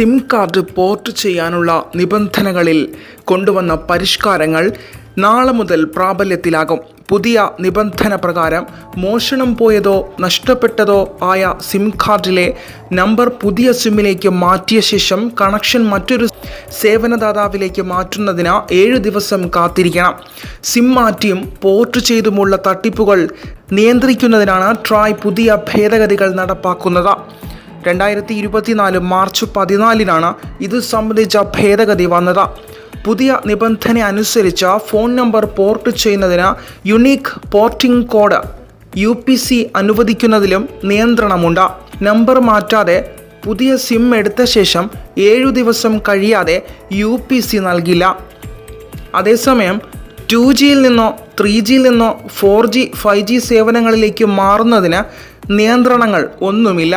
SIM card port ചെയ്യാനുള്ള നിബന്ധനകളിൽ കൊണ്ടുവന്ന പരിഷ്കാരങ്ങൾ നാളെ മുതൽ പ്രാബല്യത്തിലാകും. പുതിയ നിബന്ധന പ്രകാരം മോഷണം പോയതോ നഷ്ടപ്പെട്ടതോ ആയ സിം കാർഡിലെ നമ്പർ പുതിയ സിമ്മിലേക്ക് മാറ്റിയ ശേഷം കണക്ഷൻ മറ്റൊരു സേവനദാതാവിലേക്ക് മാറ്റുന്നതിന് ഏഴ് ദിവസം കാത്തിരിക്കണം. സിം മാറ്റിയും പോർട്ട് ചെയ്തുമുള്ള തട്ടിപ്പുകൾ നിയന്ത്രിക്കുന്നതിനാണ് ട്രായ് പുതിയ ഭേദഗതികൾ നടപ്പാക്കുന്നത്. രണ്ടായിരത്തി ഇരുപത്തിനാല് മാർച്ച് പതിനാലിനാണ് ഇത് സംബന്ധിച്ച ഭേദഗതി വന്നത്. പുതിയ നിബന്ധന അനുസരിച്ച് ഫോൺ നമ്പർ പോർട്ട് ചെയ്യുന്നതിന് unique porting code U P C അനുവദിക്കുന്നതിലും നിയന്ത്രണമുണ്ട്. നമ്പർ മാറ്റാതെ പുതിയ സിം എടുത്ത ശേഷം ഏഴു ദിവസം കഴിയാതെ യു പി സി നൽകില്ല. അതേസമയം ടു ജിയിൽ നിന്നോ ത്രീ ജിയിൽ നിന്നോ ഫോർ ജി ഫൈവ് ജി സേവനങ്ങളിലേക്ക് മാറുന്നതിന് നിയന്ത്രണങ്ങൾ ഒന്നുമില്ല.